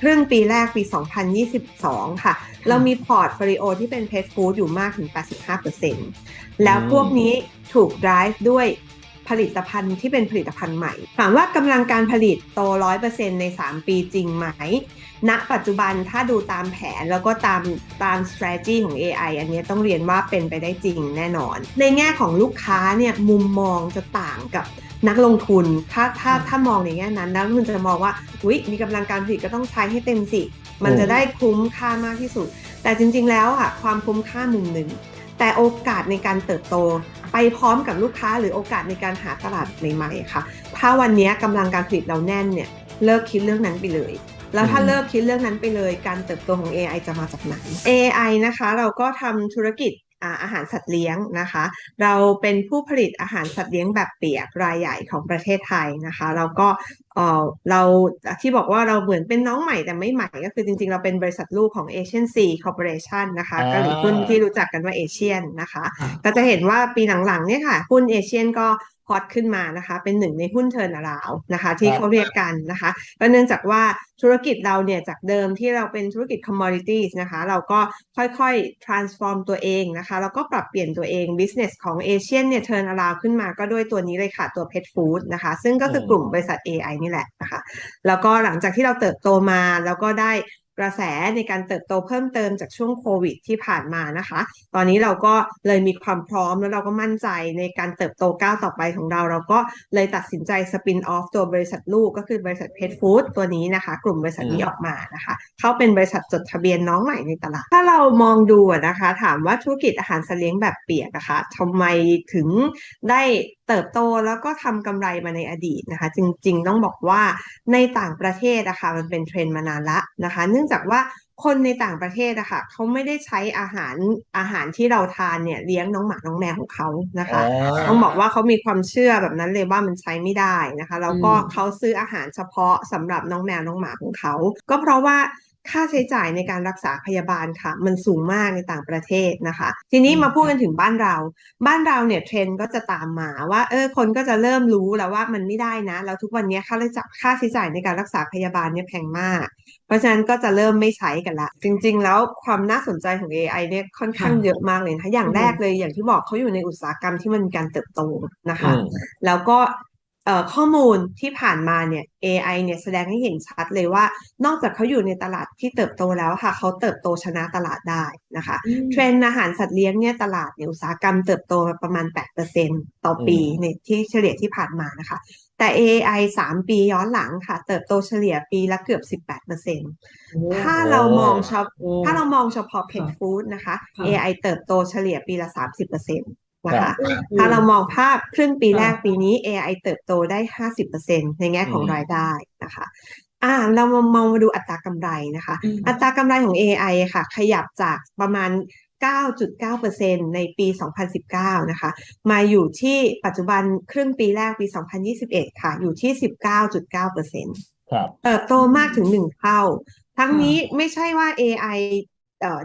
ครึ่งปีแรกปี 2022 ค่ะ เรามีพอร์ตฟลิโอที่เป็นเพ t ฟู้ดอยู่มากถึง 85%แล้วพวกนี้ถูก drive ด้วยผลิตภัณฑ์ที่เป็นผลิตภัณฑ์ใหม่ ถามว่ากำลังการผลิตโต 100%ใน 3 ปีจริงไหม ณ ปัจจุบันถ้าดูตามแผนแล้วก็ตามตาม strategy ของ AI อันนี้ต้องเรียนว่าเป็นไปได้จริงแน่นอน ในแง่ของลูกค้าเนี่ยมุมมองจะต่างกับ นักลงทุนถ้าถ้าถ้ามองในแง่นั้นนักลงทุนจะมองว่าอุ้ยมีกำลังการผลิตก็ต้องใช้ให้เต็มสิ มันจะได้คุ้มค่ามากที่สุด แต่จริง ๆ แล้วอะความคุ้มค่ามุมหนึ่ง แต่โอกาสในการเติบโต ไปพร้อมกับลูกค้าหรือโอกาสในการหาตลาดใหม่ๆค่ะ ถ้าวันนี้กำลังการผลิตเราแน่นเนี่ยเลิกคิดเรื่องนั้นไปเลยแล้วถ้าเลิกคิดเรื่องนั้นไปเลยการเติบโตของ AI จะมาจากไหน AI นะคะ เราก็ทำธุรกิจ อาหารสัตว์เลี้ยงนะคะ เราเป็นผู้ผลิตอาหารสัตว์เลี้ยงแบบเปียกรายใหญ่ของประเทศไทยนะคะเราก็เออเราที่บอกว่าเราเหมือนเป็นน้องใหม่แต่ไม่ใหม่ก็คือจริงๆ เราเป็นบริษัทลูกของ Asian Sea Corporation นะคะก็หรือหุ้นที่รู้จักกันว่าเอเชียนนะคะ ก็จะเห็นว่าปีหลังๆเนี่ยค่ะหุ้นเอเชียนก็ ฮอตขึ้นมานะคะ เป็นหนึ่งในหุ้นเทิร์นอราวนะคะ ที่เขาเรียกกันนะคะก็เนื่องจากว่าธุรกิจเราเนี่ยจากเดิมที่เราเป็นธุรกิจ commodities นะคะ เราก็ค่อยๆ transform ตัวเองนะคะแล้วก็ปรับเปลี่ยนตัวเอง business ของเอเชียนเนี่ยเทิร์นอราวขึ้นมาก็ด้วยตัวนี้เลยค่ะ ตัว pet food นะคะ ซึ่งก็คือกลุ่มบริษัท AI นี่แหละนะคะ แล้วก็หลังจากที่เราเติบโตมาแล้วก็ได้ กระแสในการเติบโตเพิ่มเติมจากช่วงโควิดที่ผ่านมานะคะ ตอนนี้เราก็เลยมีความพร้อมแล้วเราก็มั่นใจในการเติบโตก้าวต่อไปของเรา เราก็เลยตัดสินใจสปินออฟตัวบริษัทลูกก็คือบริษัทเพ t ฟู้ดตัวนี้นะคะ กลุ่มบริษัทนี้ออกมานะคะ เขาเป็นบริษัทจดทะเบียนน้องใหม่ในตลาด ถ้าเรามองดูนะคะ ถามว่าธุรกิจอาหารสัตว์เลี้ยงแบบเปียกนะคะทำไมถึงได้เติบโตแล้วก็ทำกำไรมาในอดีตนะคะ จริงๆ ต้องบอกว่าในต่างประเทศนะคะมันเป็นเทรนด์มานานละนะคะเนื่องจากว่าคนในต่างประเทศอะคะ่ะเขาไม่ได้ใช้อาหารอาหารที่เราทานเนี่ยเลี้ยงน้องหมาน้องแมวของเขานะคะต้องบอกว่าเขามีความเชื่อแบบนั้นเลยว่ามันใช้ไม่ได้นะคะแล้วก็เขาซื้ออาหารเฉพาะสำหรับน้องแมวน้องหมาของเขา ก็เพราะว่า ค่าใช้จ่ายในการรักษาพยาบาลค่ะ มันสูงมากในต่างประเทศนะคะ ทีนี้มาพูดกันถึงบ้านเรา บ้านเราเนี่ยเทรนด์ก็จะตามมาว่าเออคนก็จะเริ่มรู้แล้วว่ามันไม่ได้นะ แล้วทุกวันนี้ค่าใช้จ่ายค่าใช้จ่ายในการรักษาพยาบาลเนี่ยแพงมาก เพราะฉะนั้นก็จะเริ่มไม่ใช้กันละ จริง ๆ แล้วความน่าสนใจของ AI เนี่ยค่อนข้างเยอะมากเลยนะอย่างแรกเลยอย่างที่บอกเขาอยู่ในอุตสาหกรรมที่มันมีการเติบโตนะคะ แล้วก็ ข้อมูลที่ผ่านมาเนี่ย AI เนี่ยแสดงให้เห็นชัดเลยว่า นอกจากเขาอยู่ในตลาดที่เติบโตแล้วค่ะ เขาเติบโตชนะตลาดได้นะคะ เทรนด์อาหารสัตว์เลี้ยงเนี่ยตลาดเนี่ยอุตสาหกรรมเติบโตมาประมาณ 8%ต่อปีในที่เฉลี่ยที่ผ่านมานะคะ แต่ AI 3 ปีย้อนหลังค่ะ เติบโตเฉลี่ยปีละเกือบ 18%ถ้าเรามองเฉพาะถ้าเรามองเฉพาะ pet food นะคะ AI เติบโตเฉลี่ยปีละ 30% นะคะถ้าเรามองภาพครึ่งปีแรกปีนี้ AI เติบโตได้50%ในแง่ของรายได้นะคะอ่าเรามามองมาดูอัตรากำไรนะคะ อัตรากำไรของ AI ค่ะ ขยับจากประมาณ 9.9%ในปี 2019 นะคะ มาอยู่ที่ปัจจุบันครึ่งปีแรกปี 2021 ค่ะ อยู่ที่ 19.9%ครับเติบโตมากถึง1เท่า ทั้งนี้ไม่ใช่ว่า AI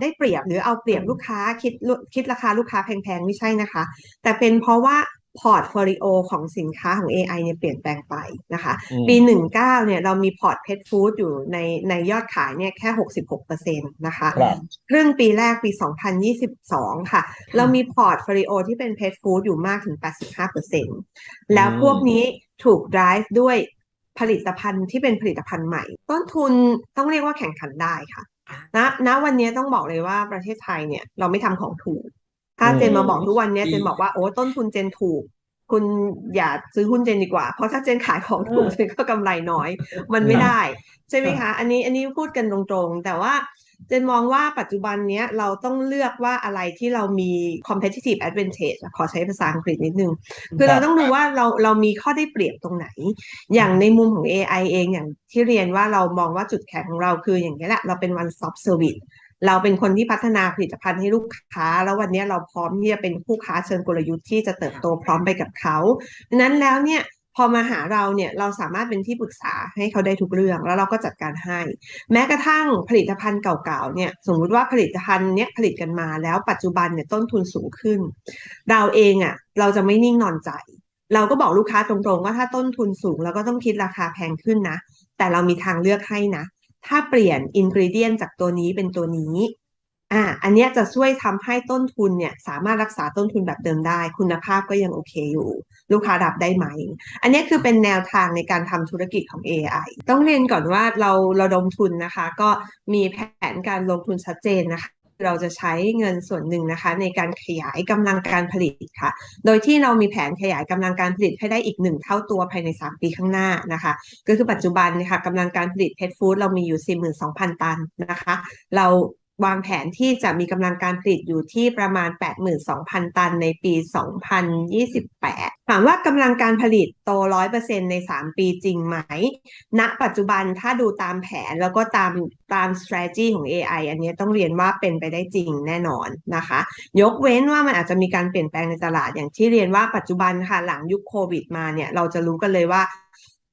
ได้เปรียบหรือเอาเปรียบลูกค้าคิดคิดราคาลูกค้าแพงๆ ไม่ใช่นะคะ แต่เป็นเพราะว่าพอร์ตโฟลิโอของสินค้าของ AI เนี่ยเปลี่ยนแปลงไปนะคะ ปี 19เนี่ยเรามีพอร์ตเพชรฟู้ดอยู่ในในยอดขายเนี่ยแค่ 66%นะคะครึ่งปีแรกปี 2022 ค่ะ เรามีพอร์ตโฟลิโอที่เป็นเพชรฟู้ดอยู่มากถึง 85%แล้วพวกนี้ถูก drive ด้วยผลิตภัณฑ์ที่เป็นผลิตภัณฑ์ใหม่ ต้นทุนต้องเรียกว่าแข่งขันได้ค่ะ ณณวันนี้ต้องบอกเลยว่าประเทศไทยเนี่ยเราไม่ทำของถูก ถ้าเจนมาบอกทุกวันนี้เจนบอกว่าโอ้ต้นทุนเจนถูก คุณอย่าซื้อหุ้นเจนดีกว่า เพราะถ้าเจนขายของถูกเจนก็กำไรน้อย มันไม่ได้ ใช่ไหมคะ อันนี้อันนี้พูดกันตรงๆ แต่ว่า เจนมองว่าปัจจุบันนี้เราต้องเลือกว่าอะไรที่เรามี competitive advantage ขอใช้ภาษาอังกฤษนิดนึง คือเราต้องดูว่าเราเรามีข้อได้เปรียบตรงไหน อย่างในมุมของ AI เองอย่างที่เรียนว่าเรามองว่าจุดแข็งของเราคืออย่างนี้แหละ เราเป็น one stop service เราเป็นคนที่พัฒนาผลิตภัณฑ์ให้ลูกค้า แล้ววันนี้เราพร้อมที่จะเป็นผู้ค้าเชิงกลยุทธ์ที่จะเติบโตพร้อมไปกับเขาดังนั้นแล้วเนี่ย พอมาหาเราเนี่ยเราสามารถเป็นที่ปรึกษาให้เขาได้ทุกเรื่อง แล้วเราก็จัดการให้ แม้กระทั่งผลิตภัณฑ์เก่าๆเนี่ยสมมุติว่าผลิตภัณฑ์เนี้ยผลิตกันมาแล้วปัจจุบันเนี่ยต้นทุนสูงขึ้น เราเองอะ่ะเราจะไม่นิ่งนอนใจ เราก็บอกลูกค้าตรงๆ ว่าถ้าต้นทุนสูงเราก็ต้องคิดราคาแพงขึ้นนะ แต่เรามีทางเลือกให้นะ ถ้าเปลี่ยนอินกริเดียนจากตัวนี้เป็นตัวนี้ อ่า อันเนี้ยจะช่วยทำให้ต้นทุนเนี่ยสามารถรักษาต้นทุนแบบเดิมได้ คุณภาพก็ยังโอเคอยู่ ลูกค้ารับได้ไหม อันเนี้ยคือเป็นแนวทางในการทำธุรกิจของ AI ต้องเรียนก่อนว่าเราเราดมทุนนะคะ ก็มีแผนการลงทุนชัดเจนนะคะเราจะใช้เงินส่วนหนึ่งนะคะ ในการขยายกำลังการผลิตค่ะ โดยที่เรามีแผนขยายกำลังการผลิตให้ได้อีกหนึ่งเท่าตัวภายใน 3 ปีข้างหน้านะคะ ก็คือปัจจุบันนะคะกำลังการผลิตเพชรฟู้ดเรามีอยู่ 42,000 ตันนะคะ เรา วางแผนที่จะมีกำลังการผลิตอยู่ที่ประมาณ 82,000 ตันในปี 2028 ถามว่ากำลังการผลิตโต 100%ใน 3 ปีจริงไหม ณ ปัจจุบันถ้าดูตามแผนแล้วก็ตามตาม strategy ของ AI อันนี้ต้องเรียนว่าเป็นไปได้จริงแน่นอนนะคะ ยกเว้นว่ามันอาจจะมีการเปลี่ยนแปลงในตลาดอย่างที่เรียนว่าปัจจุบันค่ะหลังยุคโควิดมาเนี่ยเราจะรู้กันเลยว่า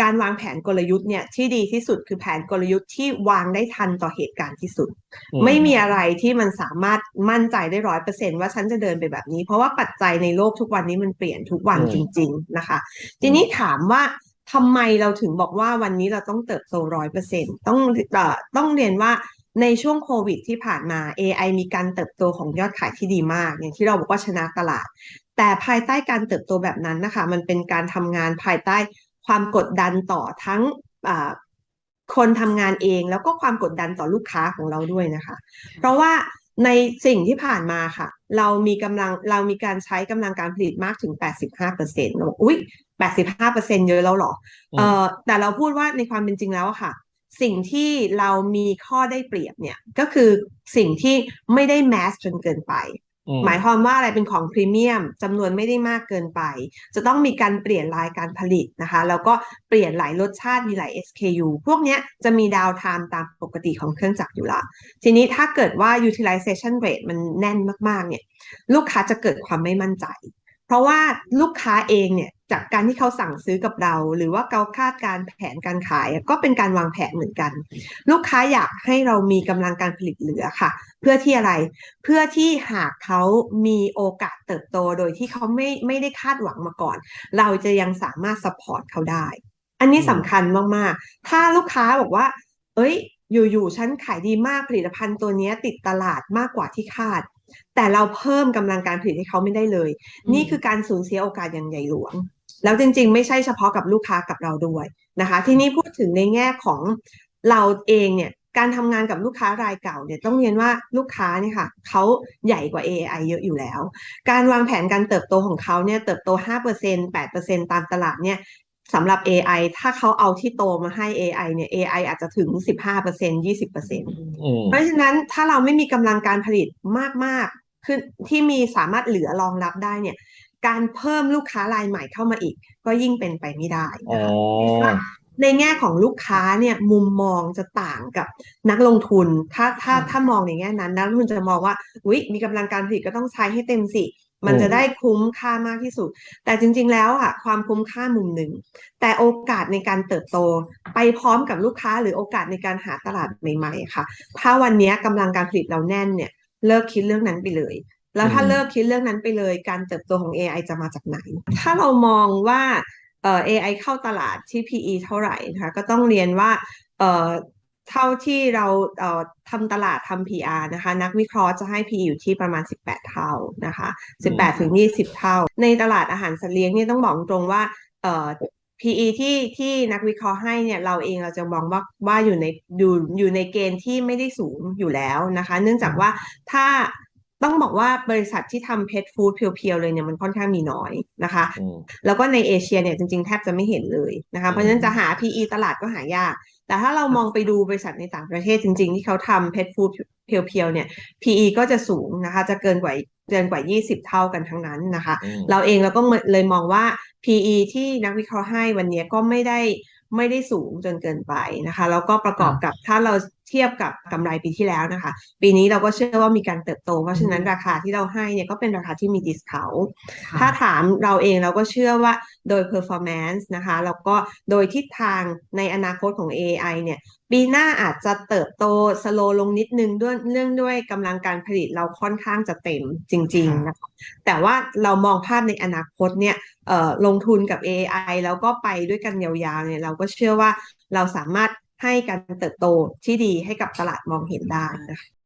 การวางแผนกลยุทธ์เนี่ยที่ดีที่สุดคือแผนกลยุทธ์ที่วางได้ทันต่อเหตุการณ์ที่สุด ไม่มีอะไรที่มันสามารถมั่นใจได้ร้อยเปอร์เซนว่าฉันจะเดินไปแบบนี้ เพราะว่าปัจจัยในโลกทุกวันนี้มันเปลี่ยนทุกวันอืมจริง ๆนะคะ ทีนี้ถามว่าทำไมเราถึงบอกว่าวันนี้เราต้องเติบโตร้อยเปอร์เซ็นต้องเอ่อต้องเรียนว่าในช่วงโควิดที่ผ่านมา AI มีการเติบโตของยอดขายที่ดีมาก อย่างที่เราบอกว่าชนะตลาด แต่ภายใต้การเติบโตแบบนั้นนะคะ มันเป็นการทำงานภายใต้ ความกดดันต่อทั้งอ่าคนทำงานเองแล้วก็ความกดดันต่อลูกค้าของเราด้วยนะคะ เพราะว่าในสิ่งที่ผ่านมาค่ะ เรามีกำลังเรามีการใช้กำลังการผลิตมากถึง 85%เราบอกอุ๊ย 85%เยอะแล้วเหรอเอ่อแต่เราพูดว่าในความเป็นจริงแล้วอะค่ะ สิ่งที่เรามีข้อได้เปรียบเนี่ยก็คือสิ่งที่ไม่ได้แมสจนเกินไปอืม หมายความว่าอะไรเป็นของพรีเมียมจำนวนไม่ได้มากเกินไป จะต้องมีการเปลี่ยนลายการผลิตนะคะ แล้วก็เปลี่ยนหลายรสชาติมีหลาย SKU พวกนี้จะมีดาวไทม์ตามปกติของเครื่องจักรอยู่ละทีนี้ถ้าเกิดว่า utilization rate มันแน่นมากๆเนี่ยลูกค้าจะเกิดความไม่มั่นใจ เพราะว่าลูกค้าเองเนี่ย จากการที่เขาสั่งซื้อกับเรา หรือว่าเขาคาดการแผนการขายก็เป็นการวางแผนเหมือนกัน ลูกค้าอยากให้เรามีกำลังการผลิตเหลือค่ะ เพื่อที่อะไร เพื่อที่หากเขามีโอกาสเติบโตโดยที่เขาไม่ไม่ได้คาดหวังมาก่อน เราจะยังสามารถสปอร์ตเขาได้ อันนี้สำคัญมากๆ ถ้าลูกค้าบอกว่า เอ้ย อยู่ๆฉันขายดีมากผลิตภัณฑ์ตัวเนี้ยติดตลาดมากกว่าที่คาดแต่เราเพิ่มกำลังการผลิตให้เขาไม่ได้เลย นี่คือการสูญเสียโอกาสอย่างใหญ่หลวง แล้วจริงๆ ไม่ใช่เฉพาะกับลูกค้ากับเราด้วยนะคะ ที่นี่พูดถึงในแง่ของเราเองเนี่ยการทำงานกับลูกค้ารายเก่าเนี่ยต้องเรียนว่าลูกค้าเนี่ยค่ะเขาใหญ่กว่า AI เยอะอยู่แล้ว การวางแผนการเติบโตของเขาเนี่ยเติบโต 5% 8%ตามตลาดเนี่ยสำหรับ AI ถ้าเขาเอาที่โตมาให้ AI เนี่ย AI อาจจะถึง 15% 20%อืมเพราะฉะนั้นถ้าเราไม่มีกำลังการผลิตมากๆคือที่มีสามารถเหลือรองรับได้เนี่ย การเพิ่มลูกค้ารายใหม่เข้ามาอีก ก็ยิ่งเป็นไปไม่ได้อ๋อนะคะในแง่ของลูกค้าเนี่ยมุมมองจะต่างกับนักลงทุน ถ้าถ้าค่ะถ้ามองในแง่นั้นนักลงทุนจะมองว่าอุ๊ยมีกำลังการผลิตก็ต้องใช้ให้เต็มสิ มันอืมจะได้คุ้มค่ามากที่สุด แต่จริง ๆ แล้วอะความคุ้มค่ามุมหนึ่ง แต่โอกาสในการเติบโต ไปพร้อมกับลูกค้าหรือโอกาสในการหาตลาดใหม่ ๆ ค่ะ ถ้าวันเนี้ยกำลังการผลิตเราแน่นเนี่ยเลิกคิดเรื่องนั้นไปเลย แล้วถ้าอืมเลิกคิดเรื่องนั้นไปเลย การเติบโตของ AI จะมาจากไหน ถ้าเรามองว่าเอ่อ AI เข้าตลาดที่ PE เท่าไหร่นะคะก็ต้องเรียนว่าเอ่อเท่าที่เราเอ่อทำตลาดทำ PR นะคะ นักวิเคราะห์จะให้ PE อยู่ที่ประมาณ 18 เท่านะคะ 18 ถึง 20 เท่า ในตลาดอาหารสัตว์เลี้ยงเนี่ยต้องบอกตรงว่าเอ่อ PE ที่ที่นักวิเคราะห์ให้เนี่ยเราเองเราจะมองว่าว่าอยู่ในอยู่อยู่ในเกณฑ์ที่ไม่ได้สูงอยู่แล้วนะคะ เนื่องจากว่าถ้า ต้องบอกว่าบริษัทที่ทำเพ t ฟู้ดเพียวๆเลยเนี่ยมันค่อนข้างมีน้อยนะคะอืมแล้วก็ในเอเชียเนี่ยจริงๆ แทบจะไม่เห็นเลยนะคะ เพราะฉะนั้นจะหา PE ตลาดก็หายาก แต่ถ้าเรามองไปดูบริษัทในต่างประเทศจริง ๆ ที่เขาทำเพ t ฟู้ดเพียวๆเนี่ย PE ก็จะสูงนะคะ จะเกินกว่าเกินกว่า 20 เท่ากันทั้งนั้นนะคะอืมเราเองเราก็เลยมองว่า PE ที่นักวิเคราะห์ให้วันนี้ก็ไม่ได้ไม่ได้สูงจนเกินไปนะคะ แล้วก็ประกอบกับถ้าเรา เทียบกับกำไรปีที่แล้วนะคะ ปีนี้เราก็เชื่อว่ามีการเติบโต เพราะฉะนั้นราคาที่เราให้เนี่ยก็เป็นราคาที่มีดิสคาวถ้าถามเราเองเราก็เชื่อว่าโดย performance นะคะ แล้วก็โดยทิศทางในอนาคตของ AI เนี่ยปีหน้าอาจจะเติบโตสโลลงนิดนึงด้วยเนื่องด้วยกำลังการผลิตเราค่อนข้างจะเต็มจริง ๆ นะคะแต่ว่าเรามองภาพในอนาคตเนี่ยเอ่อลงทุนกับ AI แล้วก็ไปด้วยกันยาวๆเนี่ยเราก็เชื่อว่าเราสามารถ ให้การเติบโตที่ดีให้กับตลาดมองเห็นได้นะคะ